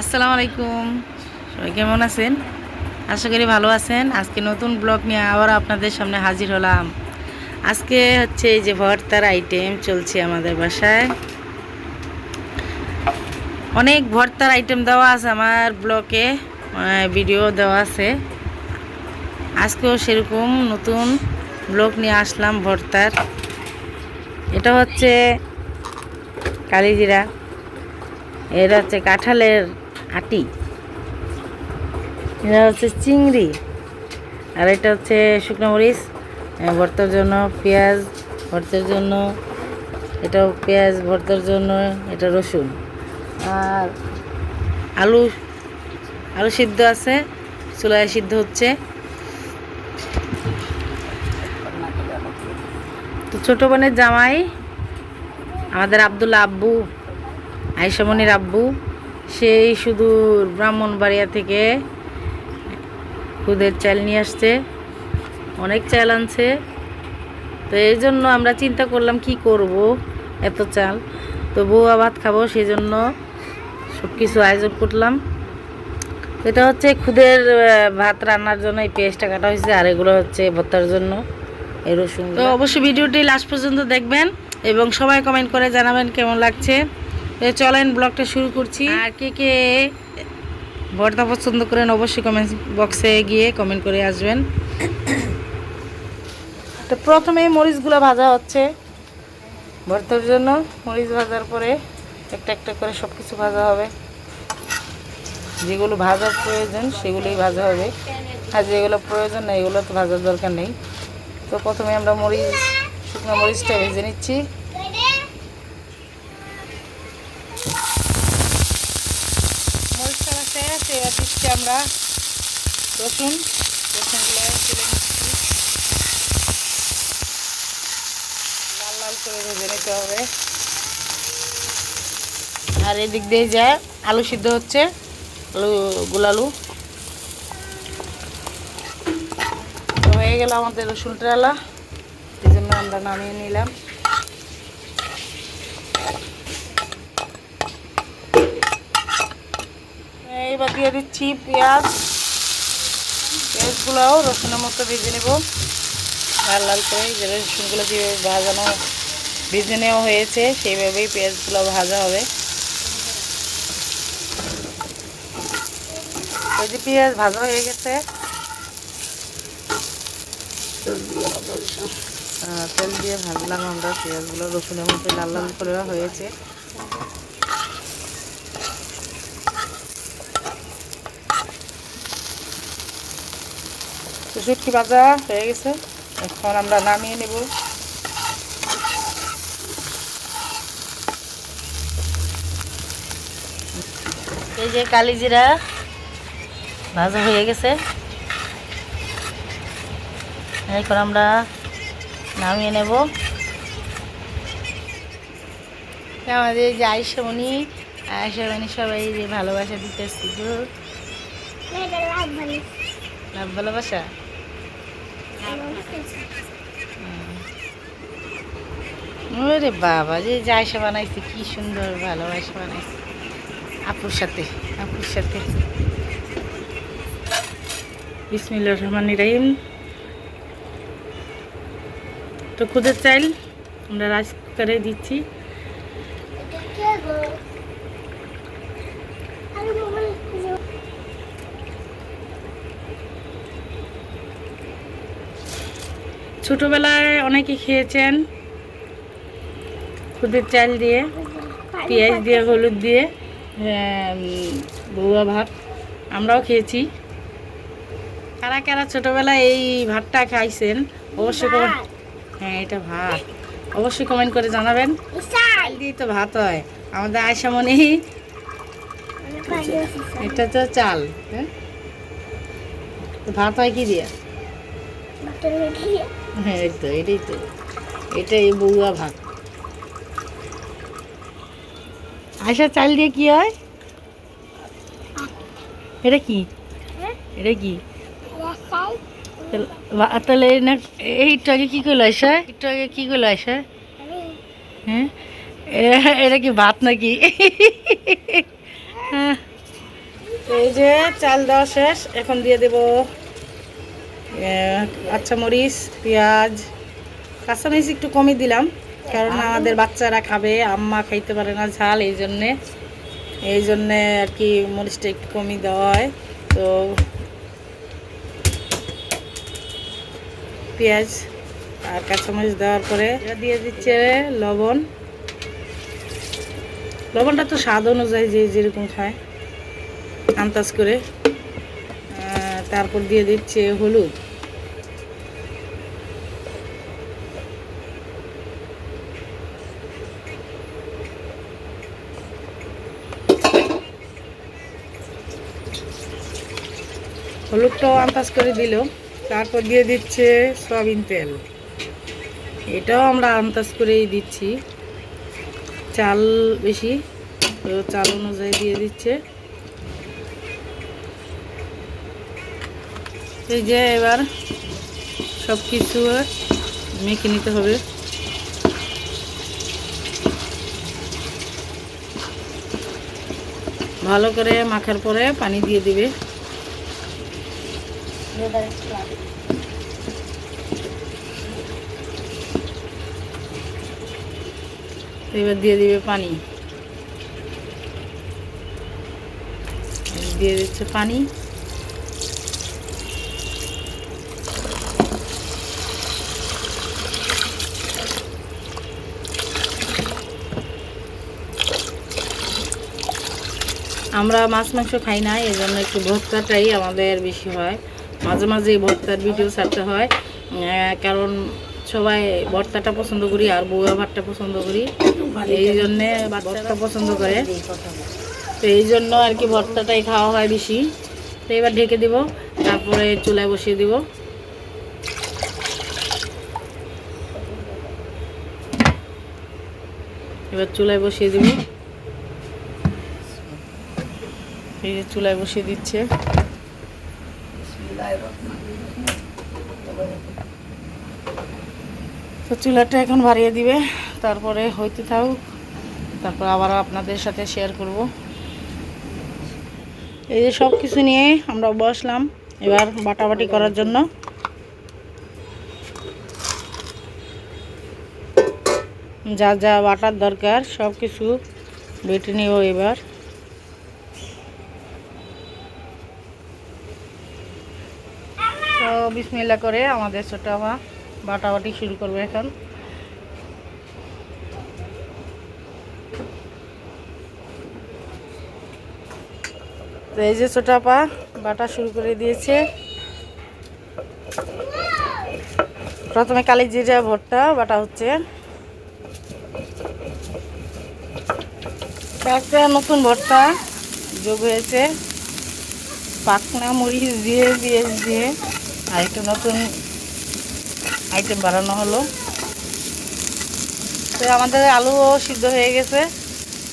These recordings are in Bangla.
আসসালামু আলাইকুম। সবাই কেমন আছেন? আশা করি ভালো আছেন। আজকে নতুন ব্লগ নিয়ে আবার আপনাদের সামনে হাজির হলাম। আজকে হচ্ছে এই যে ভর্তার আইটেম চলছে আমাদের বাসায়। অনেক ভর্তার আইটেম দেওয়া আছে আমার ব্লগে ভিডিও দেওয়া আছে। আজকেও সেরকম নতুন ব্লগ নিয়ে আসলাম ভর্তার। এটা হচ্ছে কালিজিরা। এটা হচ্ছে কাঁঠালের আটি এটা হচ্ছে চিংড়ি। আর এটা হচ্ছে শুকনো মরিচ ভর্তার জন্য পেঁয়াজ, ভর্তার জন্য, এটাও পেঁয়াজ, ভর্তার জন্য, এটা রসুন। আর আলু আলু সিদ্ধ আছে, চুলায় সিদ্ধ হচ্ছে। তো ছোটো বোনের জামাই, আমাদের আবদুল্লা আব্বু আইসামনির আব্বু। সেই শুধু ব্রাহ্মণবাড়িয়া থেকে খুদের চাল নিয়ে আসছে। অনেক চাল আনছে। তো এই জন্য আমরা চিন্তা করলাম, কি করব এত চাল? তো বউয়া ভাত খাব সেই জন্য সব কিছু আয়োজন করলাম। এটা হচ্ছে খুদের ভাত রান্নার জন্য এই পেঁয়াজটা কাটা হয়েছে, আর এগুলো হচ্ছে ভর্তার জন্য এই রসুন তো অবশ্যই ভিডিওটি লাস্ট পর্যন্ত দেখবেন এবং সবাই কমেন্ট করে জানাবেন কেমন লাগছে। তো চলেন ব্লগটা শুরু করছি। আর কে কে ভর্তা পছন্দ করেন অবশ্যই কমেন্ট বক্সে গিয়ে কমেন্ট করে আসবেন। তো প্রথমে মরিচগুলো ভাজা হচ্ছে। ভর্তার জন্য মরিচ ভাজার পরে একটা একটা করে সব কিছু ভাজা হবে। যেগুলো ভাজার প্রয়োজন সেগুলোই ভাজা হবে। আর যেগুলো প্রয়োজন নেই এগুলো তো ভাজার দরকার নেই। তো প্রথমে আমরা মরিচ শুকনো মরিচটা ভেজে নিচ্ছি মরিচটা ভাজা হয়ে গেছে এবার আমরা রসুন তুলে নিচ্ছি। লাল লাল করে ভেজে নিতে হবে। আর এদিক দিয়ে যায় আলু সিদ্ধ হচ্ছে, আলু গুলালু হয়ে গেল আমাদের রসুন টালা এই জন্য আমরা নামিয়ে নিলাম। এইবার দিয়ে দিচ্ছি পেঁয়াজ। পেঁয়াজগুলোও রসুনের মতো ভেজে নেব। লাল লাল করে যে রসুনগুলো যেভাবে ভাজানো, ভেজে নেওয়া হয়েছে, সেইভাবেই পেঁয়াজগুলো ভাজা হবে। এই যে পেঁয়াজ ভাজা হয়ে গেছে। তেল দিয়ে ভাজলাম আমরা। পেঁয়াজগুলো রসুনের মতো লাল লাল করে হয়েছে। শুটকি ভাজা হয়ে গেছে। এখন আমরা নামিয়ে নেব। এই যে কালিজিরা ভাজা হয়ে গেছে। এখন আমরা নামিয়ে নেব। আমাদের যে আয়সামণি আয়সামণি সবাই যে ভালোবাসা দিতেছি গো। লাভ ভালোবাসা? ওরে বাবা, যে জায়সা বানাইছে, কি সুন্দর ভালোবাসা বানাইছে। আপুর সাথে আপুর সাথে। বিসমিল্লাহির রহমানির রহিম। তো খুদের চাইল, আমরা রাইস কুকারে দিচ্ছি। ছোটোবেলায় অনেকে খেয়েছেন। খুদের চাল দিয়ে পেঁয়াজ দিয়ে হলুদ দিয়ে আহ, বউয়া ভাত আমরাও খেয়েছি। কারা কারা ছোটোবেলায় এই ভাতটা খাইছেন অবশ্যই কমেন্ট হ্যাঁ এটা ভাত। অবশ্যই কমেন্ট করে জানাবেন। চাল দিয়ে তো ভাত হয়। আমাদের আয়সামনি এটা তো চাল হ্যাঁ? ভাত হয় কি দিয়ে। হ্যাঁ এই তো, এটাই তো। এটাই বউয়া ভাত। আশা চাল দিয়ে কি হয়? এটা কি? এটা কি? তাহলে- এই না এইটু আগে কী করল আয়সা একটু আগে কী করল আয়সা হ্যাঁ? এটা কি ভাত নাকি? হ্যাঁ। এই যে, চাল দেওয়া শেষ, এখন দিয়ে দেব। আচ্ছা মরিচ পেঁয়াজ কাঁচামরিচ একটু কমই দিলাম কারণ আমাদের বাচ্চারা খাবে আম্মা খাইতে পারে না ঝাল এই জন্যে এই জন্যে আর কি মরিচটা একটু কমই দেওয়া হয়। তো পেঁয়াজ আর কাঁচামরিচ দেওয়ার পরে দিয়ে দিচ্ছে লবণ। লবণটা তো স্বাদ অনুযায়ী যে যেরকম খায় আন্দাজ করে। তারপর দিয়ে দিচ্ছে হলুদ। হলুদটাও আন্দাজ করে দিল। তারপর দিয়ে দিচ্ছে সয়াবিন তেল। এটাও আমরা আন্দাজ করেই দিচ্ছি। চাল বেশি, তো চাল অনুযায়ী দিয়ে দিচ্ছে। এই যে এবার সব কিছু মেখে নিতে হবে। ভালো করে মাখার পরে পানি দিয়ে দিবে। এবার দিয়ে দিবে পানি। দিয়ে দিচ্ছে পানি। আমরা মাছ মাংস খাই না এই জন্য একটু ভর্তাটাই আমাদের বেশি হয়। মাঝে মাঝে ভর্তার ভিডিও ছাড়তে হয়। কারণ সবাই ভর্তাটা পছন্দ করি আর বউয়া ভাতটা পছন্দ করি। এই জন্যে ভর্তা পছন্দ করে। তো এই জন্য আর কি ভর্তাটাই খাওয়া হয় বেশি। তো এবার ঢেকে দিব তারপরে চুলায় বসিয়ে দিব। এবার চুলায় বসিয়ে দিব। এই যে চুলায় বসিয়ে দিচ্ছে। তো চুলাটা এখন বাড়িয়ে দিবে, তারপরে হইতে থাকুক, তারপর আবার আপনাদের সাথে শেয়ার করব। এই যে সব কিছু নিয়ে আমরা বসলাম এবার বাটাবাটি করার জন্য। যা যা বাটার দরকার সব কিছু বেটে নিব এবার তো বিসমিল্লা করে আমাদের ছোট মা বাটাবাটি শুরু করবে এখন। তো এই যে ছোটা পা বাটা শুরু করে দিয়েছে। প্রথমে কালি জিরা ভর্তা, বাটা হচ্ছে। নতুন ভর্তা যোগ হয়েছে। পাকনা মরিচ দিয়ে, পেঁয়াজ দিয়ে। আর একটু নতুন আইটেম বানানো হলো। তো আমাদের আলুও সিদ্ধ হয়ে গেছে।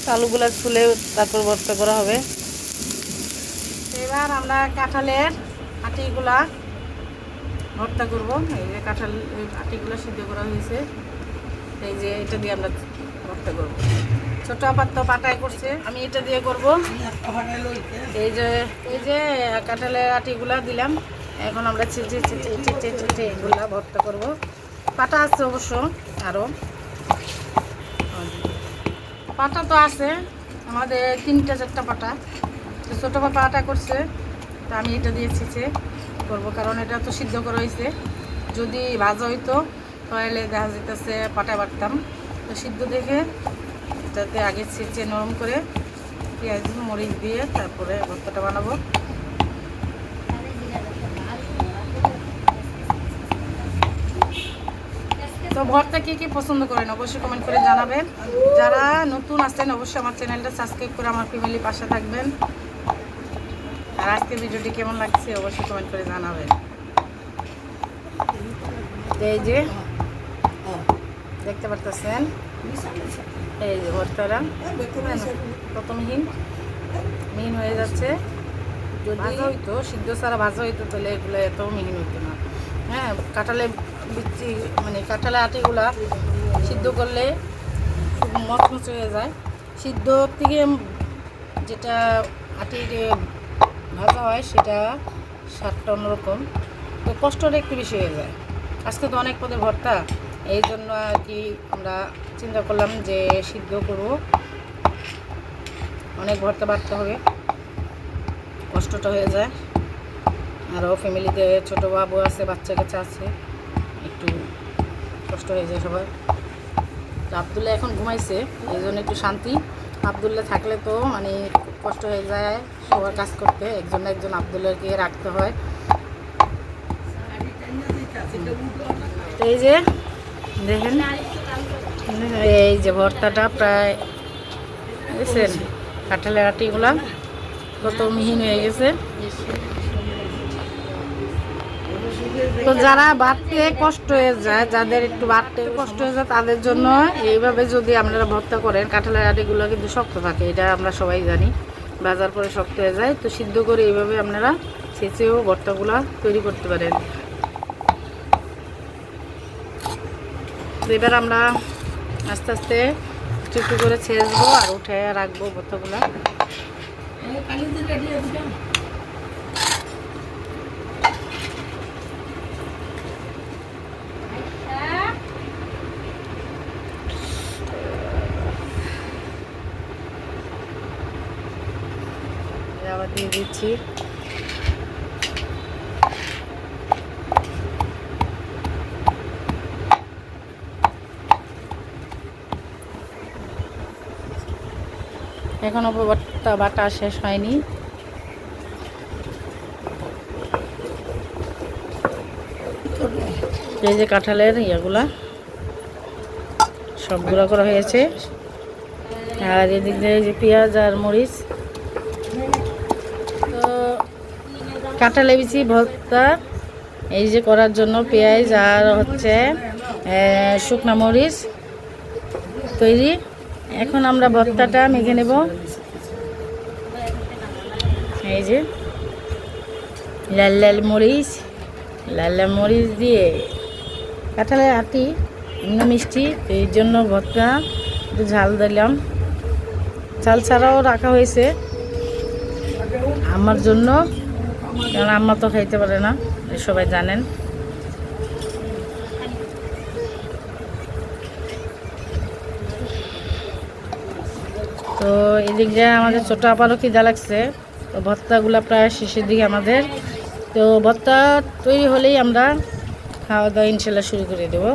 তো আলুগুলো ছুলে তারপর ভর্তা করা হবে। এবার আমরা কাঁঠালের আটিগুলা ভর্তা করব। এই যে কাঁঠাল আটিগুলো সিদ্ধ করা হয়েছে। এই যে এটা দিয়ে আমরা ভর্তা করব। ছোট আপাত তো পাটায় করছে, আমি এটা দিয়ে করব। এই যে এই যে কাঁঠালের আটিগুলা দিলাম। এখন আমরা ছিটে ছিটে ছিটে ছিটে এগুলা ভর্তা করব। পাটা আছে অবশ্য আরও পাটা তো আছে, আমাদের তিনটা চারটা পাটা। তো ছোটো পাপা আটা করছে, তা আমি এটা দিয়ে ছিচে করব, কারণ এটা তো সিদ্ধ করা হয়েছে। যদি ভাজা হইতো, তাহলে দেখা যেতেছে পাটা বাটতাম। তো সিদ্ধ দেখে এটাতে আগে ছিচে নরম করে পেঁয়াজ, মরিচ দিয়ে তারপরে ভর্তাটা বানাবো। তো ভর্তা কে কে পছন্দ করেন, অবশ্যই কমেন্ট করে জানাবেন। যারা নতুন আছেন, অবশ্যই আমার চ্যানেলটা সাবস্ক্রাইব করে আমার ফ্যামিলি পাশে থাকবেন। আর আজকের ভিডিওটি কেমন লাগছে, অবশ্যই কমেন্ট করে জানাবেন। এই যে, দেখতে পারতেছেন? এই যে ভর্তারা কত মিহিন হয়ে যাচ্ছে। ভাজা হইতো, সিদ্ধ ছাড়া ভাজা হইতো, তাহলে এগুলো এত মিহিন হইতো না। হ্যাঁ কাঁঠালে বিচি মানে কাঁঠালের আটিগুলা সিদ্ধ করলে খুব মচমচ হয়ে যায়। সিদ্ধ থেকে যেটা আটির ভাজা হয় সেটা স্বাদটা অন্যরকম। তো কষ্টটা একটু বেশি হয়ে যায়। আজকে তো অনেক পদের ভর্তা, এই জন্য আর কি আমরা চিন্তা করলাম যে সিদ্ধ করব। অনেক ভর্তা বাড়তে হবে। কষ্টটা হয়ে যায়। আরও ফ্যামিলিতে ছোটো বাবু আছে বাচ্চা কাচ্চা আছে। কষ্ট হয়ে যায় সবার। তো আবদুল্লাহ এখন ঘুমাইছে, এই জন্য একটু শান্তি। আবদুল্লাহ থাকলে তো মানে কষ্ট হয়ে যায় সবার কাজ করতে। একজন একজন আবদুল্লাহকে রাখতে হয়। এই যে, দেখেন, এই যে ভর্তাটা প্রায় বুঝছেন কাঁঠালের আটিগুলা কত মিহিন হয়ে গেছে। তো যারা বাড়তে কষ্ট হয়ে যায়, যাদের একটু বাড়তে কষ্ট হয়ে যায়, তাদের জন্য এইভাবে যদি আপনারা ভর্তা করেন, কাঁঠালের আটিগুলো কিন্তু শক্ত থাকে, এটা আমরা সবাই জানি, বাজার করে শক্ত হয়ে যায়, তো সিদ্ধ করে এইভাবে আপনারা ছেঁচেও ভর্তাগুলো তৈরি করতে পারেন। এবার আমরা আস্তে আস্তে একটু একটু করে ছেঁচবো আর উঠে রাখব ভর্তাগুলো আবার দিয়ে দিচ্ছি। এখনও বাটা বাটা শেষ হয়নি। এই যে কাঁঠালের ইয়েগুলা সব গুঁড়া করা হয়েছে। আর এদিক দিয়ে যে পেঁয়াজ আর মরিচ তো কাঁঠালে বিচি ভর্তা, এই যে করার জন্য পেঁয়াজ আর হচ্ছে শুকনা মরিচ তৈরি। এখন আমরা ভর্তাটা মেখে নেব। এই যে লাল লাল মরিচ, লাল লাল মরিচ দিয়ে কাঁঠালের আটি এমনি মিষ্টি, এই জন্য ভর্তা একটু ঝাল দিলাম। ঝাল ছাড়াও রাখা হয়েছে। আমার জন্য কারণ আম্মা তো খাইতে পারে না সবাই জানেন। তো এদিক দিয়ে আমাদের ছোটো আপারও খিদা লাগছে, তো ভর্তাগুলো প্রায় শেষের দিকে আমাদের। তো ভর্তা তৈরি হলেই আমরা খাওয়া দাওয়া ইনশাল্লাহ শুরু করে দেবো।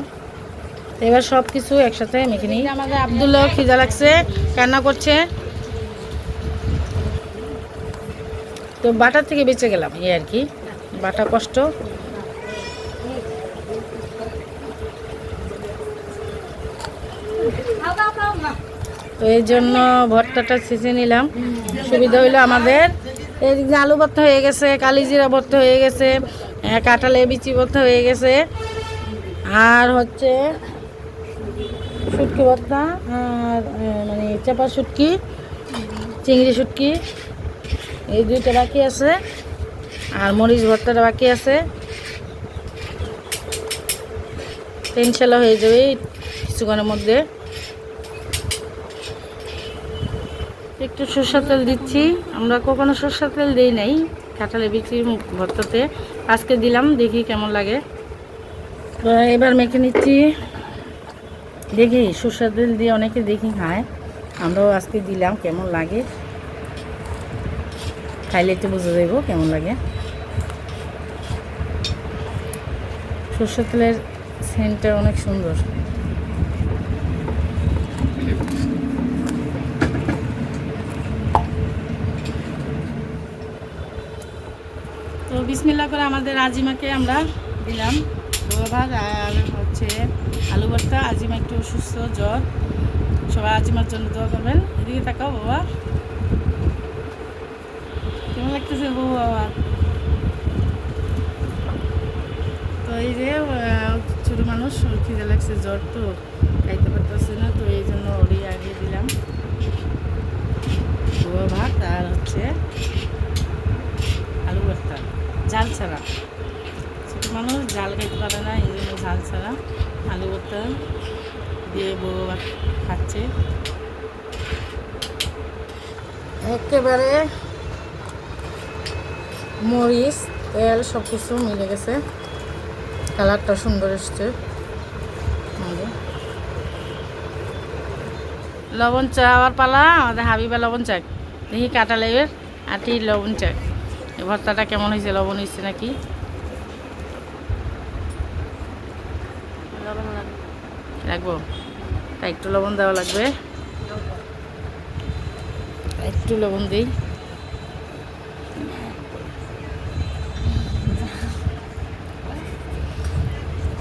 এবার সব কিছু একসাথে মেখে নিই। আমাদের আবদুল্লাহ খিদা লাগছে, কান্না করছে। তো বাটার থেকে বেঁচে গেলাম, এই আর কি। বাটা কষ্ট। তো এই জন্য ভর্তাটা ছেঁচে নিলাম। সুবিধা হইল আমাদের। এদিকে আলু ভর্তা হয়ে গেছে, কালিজিরা ভর্তা হয়ে গেছে কাঁঠালে বিচি ভর্তা হয়ে গেছে। আর হচ্ছে শুটকি ভর্তা, আর মানে চাপা শুটকি, চিংড়ি শুটকি। এই দুইটা বাকি আছে। আর মরিচ ভর্তাটা বাকি আছে। ইনশাল্লাহ হয়ে যাবে কিছুক্ষণের মধ্যে। একটু সরষের তেল দিচ্ছি। আমরা কখনো সরষের তেল দিই নাই। কাঁঠালে বিচি ভর্তাতে। আজকে দিলাম, দেখি কেমন লাগে। এবার মেখে নিচ্ছি। দেখি সরষের তেল দিয়ে অনেকে দেখি খায়। আমরাও আজকে দিলাম, কেমন লাগে। খাইলে একটু বুঝে দেব কেমন লাগে। সরষের তেলের সেন্টটা অনেক সুন্দর। তো বিসমিল্লা করে আমাদের আজিমাকে আমরা দিলাম। ভাত আর হচ্ছে আলু ভর্তা। আজিমা একটু অসুস্থ জ্বর। সবাই আজিমার জন্য দোয়া করবেন। এদিকে তাকাও বাবা। কেমন লাগতেছে বউ বাবা তো এই যে ছোট মানুষ খিদে লাগছে জ্বর তো খাইতে পারতেছে না তো এই জন্য ওরই আগে দিলাম বড় ভাত আর হচ্ছে আলু ভর্তা ঝাল ছাড়া ছোট মানুষ ঝাল খাইতে পারে না এই জন্য ঝাল ছাড়া আলু ভর্তা দিয়ে বউ ভাত খাচ্ছে একেবারে মরিচ তেল সব কিছু মিলে গেছে। কালারটা সুন্দর এসছে। লবণ চা আবার পালা আমাদের হাবিবা লবণ চাক দেখি কাটা লেবের আটি লবণ চাক এই ভর্তাটা কেমন হয়েছে লবণ হয়েছে নাকি? রাখব তা একটু লবণ দেওয়া লাগবে। একটু লবণ দিই।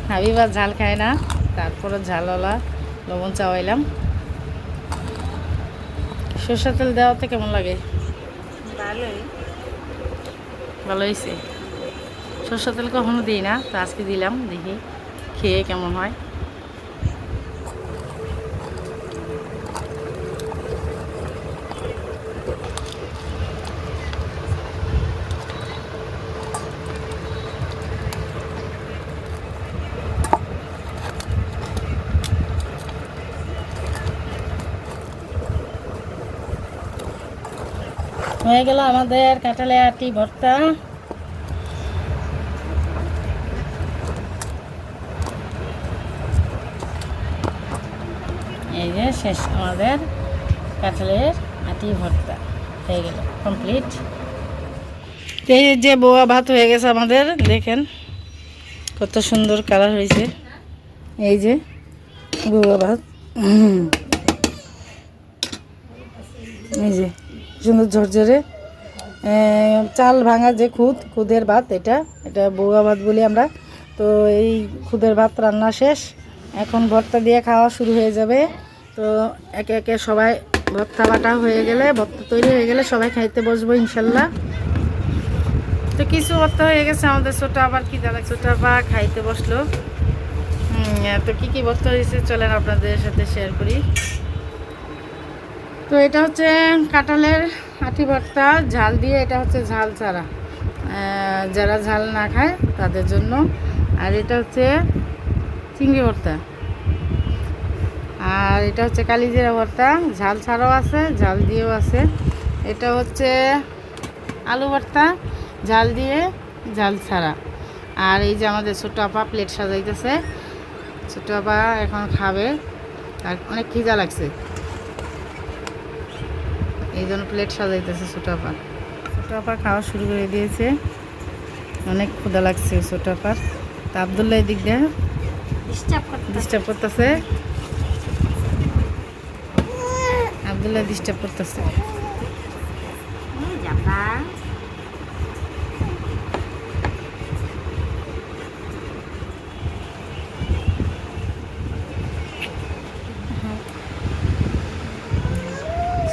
হাবিবা ঝাল খায় না তারপরে ওলা লবণ চাওয়াইলাম। সরষের তেল দেওয়াতে কেমন লাগে? ভালোই। ভালো হয়েছে সরষের তেল কখনো দিই না তো আজকে দিলাম দেখি খেয়ে কেমন হয়। হয়ে গেল আমাদের কাঁঠালে আটি ভর্তা। এই যে শেষ আমাদের কাঁঠালের আটি ভর্তা হয়ে গেল কমপ্লিট এই যে বোয়া ভাত হয়ে গেছে আমাদের, দেখেন কত সুন্দর কালার হয়েছে। এই যে বোয়া ভাত এই যে সুন্দর ঝরঝরে চাল ভাঙা যে খুদ, খুদের ভাত এটা এটা বৌয়া ভাত বলি আমরা। তো এই খুদের ভাত রান্না শেষ। এখন ভর্তা দিয়ে খাওয়া শুরু হয়ে যাবে। তো একে একে সবাই ভর্তা বাটা হয়ে গেলে, ভর্তা তৈরি হয়ে গেলে সবাই খাইতে বসবো ইনশাল্লাহ। তো কিছু ভর্তা হয়ে গেছে আমাদের ছোটো আবার কি দাদা, ছোটো আবার খাইতে বসল। তো কি কি ভর্তা হয়েছে চলেন আপনাদের সাথে শেয়ার করি। তো এটা হচ্ছে কাঁঠালের আটি ভর্তা, ঝাল দিয়ে এটা হচ্ছে ঝাল ছাড়া। যারা ঝাল না খায় তাদের জন্য। আর এটা হচ্ছে চিংড়ি ভর্তা। আর এটা হচ্ছে কালিজিরা ভর্তা। ঝাল ছাড়াও আছে, ঝাল দিয়েও আছে। এটা হচ্ছে আলু ভর্তা, ঝাল দিয়ে ঝাল ছাড়া। আর এই যে আমাদের ছোটো আপা প্লেট সাজাইতেছে। ছোটো আপা এখন খাবে। আর অনেক খিদা লাগছে। এই জন্য প্লেট সাজাইতেছে ছোটো আপা ছোটো আপা খাওয়া শুরু করে দিয়েছে। অনেক ক্ষুদা লাগছে ছোটো আপার। তা আবদুল্লাহ এদিক দিয়ে ডিস্টার্ব করতেছে। আবদুল্লাহ ডিস্টার্ব করতেছে যাবা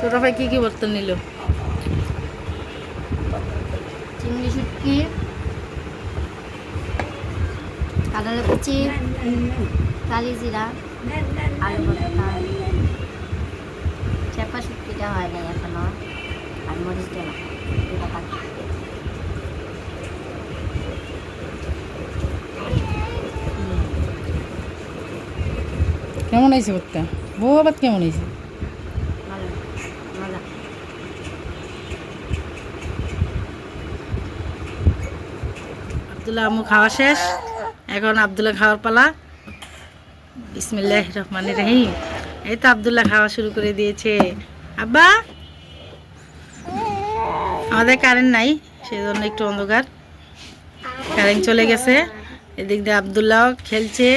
ছোটো ভাই কী কী বর্তন নিল? চিংড়ি শুটকি কাঁঠালের কুচি কালি জিরা আলু ভর্তা চেপা শুটকিটা হয় নাই এখনও আর মরিচ দেওয়া দুটা বাকি। কেমন হয়েছে ভর্তা বউ আবার কেমন হয়েছে? আবদুল্লাহ আমু খাওয়া শেষ। এখন আবদুল্লাহ খাওয়ার পালা। বিসমিল্লাহ রহমান রহিম। এই তো আবদুল্লাহ খাওয়া শুরু করে দিয়েছে। আব্বা! আমাদের কারেন্ট নাই সেই জন্য একটু অন্ধকার। কারেন্ট চলে গেছে। এদিক দিয়ে আবদুল্লাহ খেলছে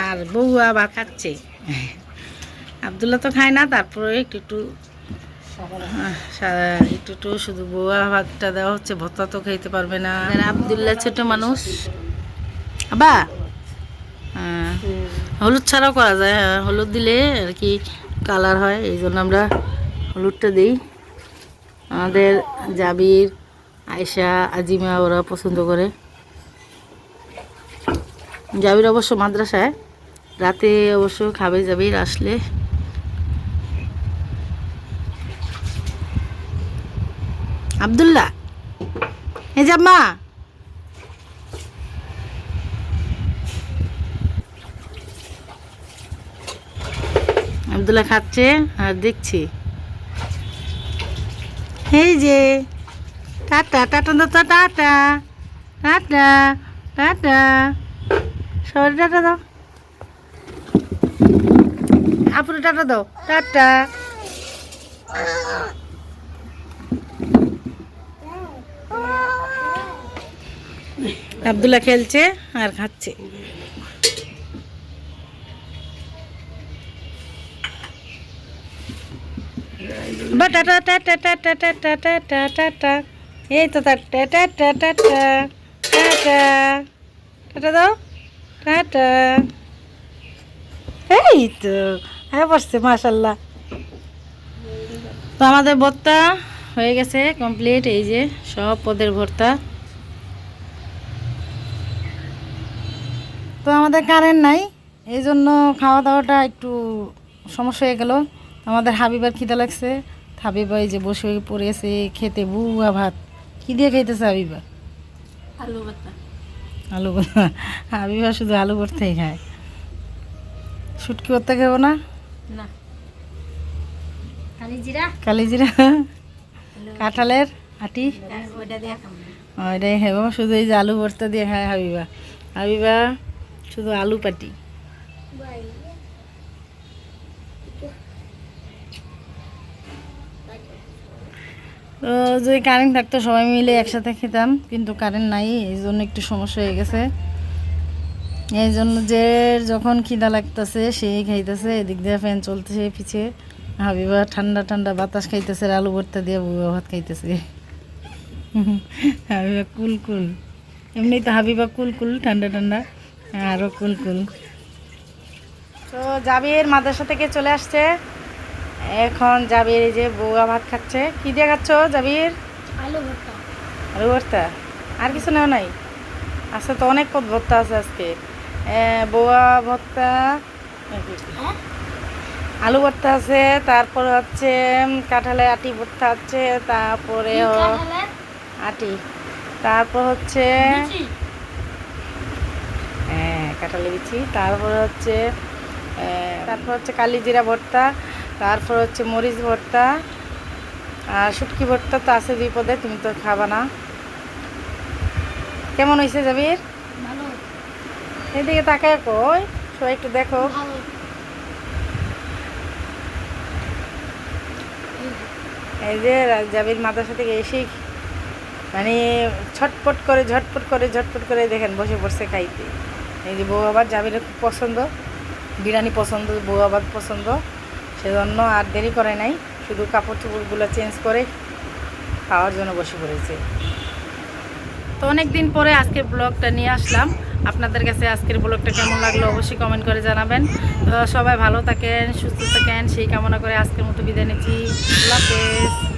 আর বউয়া বা খাচ্ছে। আবদুল্লাহ তো খায় না, তারপরে একটু একটু একটু শুধু বউয়া ভাতটা দেওয়া হচ্ছে ভত্তা তো খেতে পারবে না। আবদুল্লাহ ছোট মানুষ। আবা হ্যাঁ, হলুদ ছাড়াও করা যায় হ্যাঁ, হলুদ দিলে আর কি কালার হয় এই জন্য আমরা হলুদটা দিই। আমাদের জাবির আয়সা আজিমা ওরা পছন্দ করে। জাবির অবশ্য মাদ্রাসায় রাতে অবশ্য খাবে জাবির আসলে আবদুল্লাহ। এই জাম্মা আবদুল্লাহ খাচ্ছে আর দেখছি। এই যে, টাটা টাটা দাও টাটা টাটা টাটা। সবাই টাটা দাও। আপুরে টাটা দাও। টাটা। আবদুল্লাহ খেলছে আর খাচ্ছে বা tata tata tata tata tata tata এই তো তার টাটা টাটা টাটা টাটা দাও টাটা এই তো হ্যাঁ বসছে মাশাল্লাহ তো আমাদের ভর্তা হয়ে গেছে কমপ্লিট এই যে সব পদের ভর্তা তো আমাদের কারেন্ট নাই এই জন্য খাওয়া দাওয়াটা একটু সমস্যা হয়ে গেল। আমাদের হাবিবার খিদে লাগছে। হাবিবা এই যে বসে পড়েছে খেতে বুয়া ভাত। কী দিয়ে খাইতেছে হাবিবা? আলু ভর্তা। আলু ভর্তা। হাবিবা শুধু আলু ভর্তাই খায়। শুটকি ভর্তা খাব না? না। খালি জিরা। কালিজিরা কাঁঠালের আটি। ওইটা দিয়ে খাব। ওইটাই খাব। শুধু এই যে আলু ভর্তা দিয়ে খায় হাবিবা। হাবিবা শুধু আলু পাটি। তো যদি কারেন্ট থাকতো, সবাই মিলে একসাথে খেতাম, কিন্তু কারেন্ট নাই, এই জন্য একটু সমস্যা হয়ে গেছে। এই জন্য যে যখন খিদা লাগতেছে, সেই খাইতেছে, এদিক দিয়ে ফ্যান চলতেছে, পিছে। হাবিবা ঠান্ডা ঠান্ডা বাতাস খাইতেছে আলু ভর্তা দিয়ে বুবা ভাত খাইতেছে। হাবিবা কুল কুল এমনি তো হাবিবা কুল কুল ঠান্ডা ঠান্ডা। আরও কুল কুল তো জাবির মাদ্রাসা থেকে চলে আসছে। এখন জাবির এই যে বউয়া ভাত খাচ্ছে। কি দিয়ে খাচ্ছ জাবির? আলু ভর্তা। আলু ভর্তা? আর কিছু নেও নাই? আচ্ছা তো অনেক পদ ভর্তা আছে আজকে। বউয়া ভর্তা আলু ভর্তা আছে তারপর হচ্ছে কাঁঠালের আটি ভর্তা আছে তারপরে আটি। তারপর হচ্ছে হ্যাঁ কাঁঠালি বিচি তারপর হচ্ছে তারপর হচ্ছে কালি জিরা ভর্তা তারপর হচ্ছে মরিচ ভর্তা আর শুটকি ভর্তা তো আছে দুই পদে তুমি তো খাবা না। কেমন হয়েছে জাবির? এদিকে তাকায় কই? সবাই একটু দেখো। এই যে জাবির মাদ্রাসা থেকে এসেই মানে ছটপট করে ঝটপট করে ঝটপট করে দেখেন বসে পড়ছে খাইতে। এই যে বউ আবার জাবিরের খুব পছন্দ। বিরিয়ানি পছন্দ, বউ আবার পছন্দ। সেজন্য আর দেরি করে নাই, শুধু কাপড় চোপড়গুলো চেঞ্জ করে খাওয়ার জন্য বসে পড়েছে। তো অনেক দিন পরে আজকের ব্লগটা নিয়ে আসলাম। আপনাদের কাছে আজকের ব্লগটা কেমন লাগল অবশ্যই কমেন্ট করে জানাবেন। সবাই ভালো থাকেন, সুস্থ থাকেন, সেই কামনা করে আজকের মতো বিদায় নিচ্ছি। আল্লাহ হাফেজ।